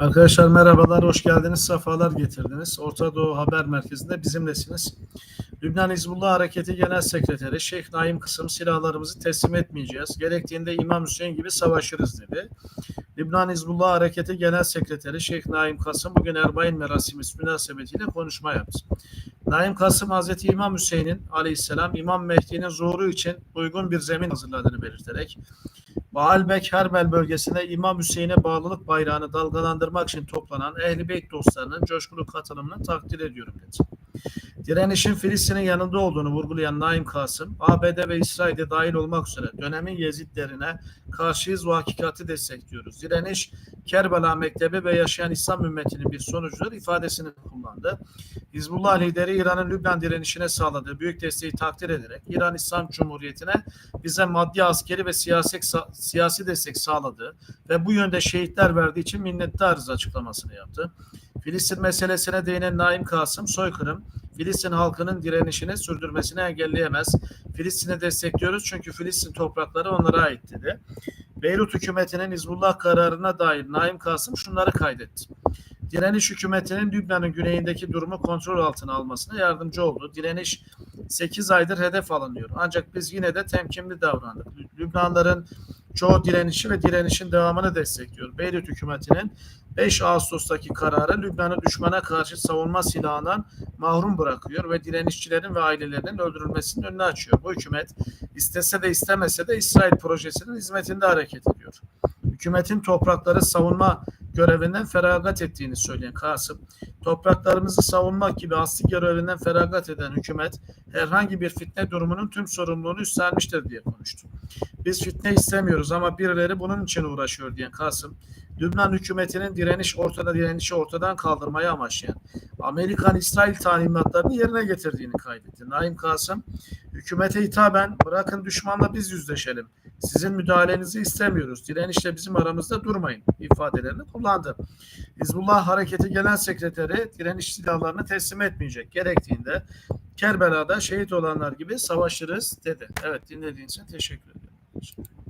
Arkadaşlar merhabalar, hoş geldiniz, sefalar getirdiniz. Orta Doğu Haber Merkezi'nde bizimlesiniz. Lübnan Hizbullah Hareketi Genel Sekreteri Şeyh Naim Kısım silahlarımızı teslim etmeyeceğiz. Gerektiğinde İmam Hüseyin gibi savaşırız dedi. Lübnan Hizbullah Hareketi Genel Sekreteri Şeyh Naim Kasım bugün Erbain merasimi münasebetiyle konuşma yaptı. Naim Kasım Hazreti İmam Hüseyin'in aleyhisselam İmam Mehdi'nin zuhuru için uygun bir zemin hazırladığını belirterek Baalbek Herbel bölgesinde İmam Hüseyin'e bağlılık bayrağını dalgalandırmak için toplanan Ehl-i Beyt dostlarının coşkulu katılımını takdir ediyorum dedi. Direnişin Filistin'in yanında olduğunu vurgulayan Naim Kasım, ABD ve İsrail'de dahil olmak üzere dönemin Yezidlerine karşıyız ve hakikati destekliyoruz. Direniş, Kerbela Mektebi ve yaşayan İslam ümmetinin bir sonucudur ifadesini kullandı. Hizbullah lideri İran'ın Lübnan direnişine sağladığı büyük desteği takdir ederek İran İslam Cumhuriyeti'ne bize maddi, askeri ve siyasi, siyasi destek sağladığı ve bu yönde şehitler verdiği için minnettarız açıklamasını yaptı. Filistin meselesine değinen Naim Kasım, soykırım, Filistin halkının direnişini sürdürmesini engelleyemez. Filistin'i destekliyoruz çünkü Filistin toprakları onlara ait dedi. Beyrut hükümetinin Hizbullah kararına dair Naim Kasım şunları kaydetti. Direniş hükümetinin Lübnan'ın güneyindeki durumu kontrol altına almasına yardımcı oldu. Direniş 8 aydır hedef alınıyor. Ancak biz yine de temkinli davrandık. Lübnanların çoğu direnişi ve direnişin devamını destekliyor. Beyrut hükümetinin 5 Ağustos'taki kararı Lübnan'ı düşmana karşı savunma silahından mahrum bırakıyor ve direnişçilerin ve ailelerinin öldürülmesinin önünü açıyor. Bu hükümet istese de istemese de İsrail projesinin hizmetinde hareket ediyor. Hükümetin toprakları savunma görevinden feragat ettiğini söyleyen Kasım, topraklarımızı savunmak gibi asli görevinden feragat eden hükümet herhangi bir fitne durumunun tüm sorumluluğunu üstlenmiştir diye konuştu. Biz fitne istemiyoruz ama birileri bunun için uğraşıyor diyen Kasım, Lübnan hükümetinin direniş ortada direnişi ortadan kaldırmayı amaçlayan Amerikan-İsrail talimatlarını yerine getirdiğini kaydetti. Naim Kasım, hükümete hitaben bırakın düşmanla biz yüzleşelim. Sizin müdahalenizi istemiyoruz. Direnişle bizim aramızda durmayın ifadelerini kullandı. Hizbullah Hareketi Genel Sekreteri direniş silahlarını teslim etmeyecek. Gerektiğinde Kerbela'da şehit olanlar gibi savaşırız dedi. Evet dinlediğiniz için teşekkür ederim. much.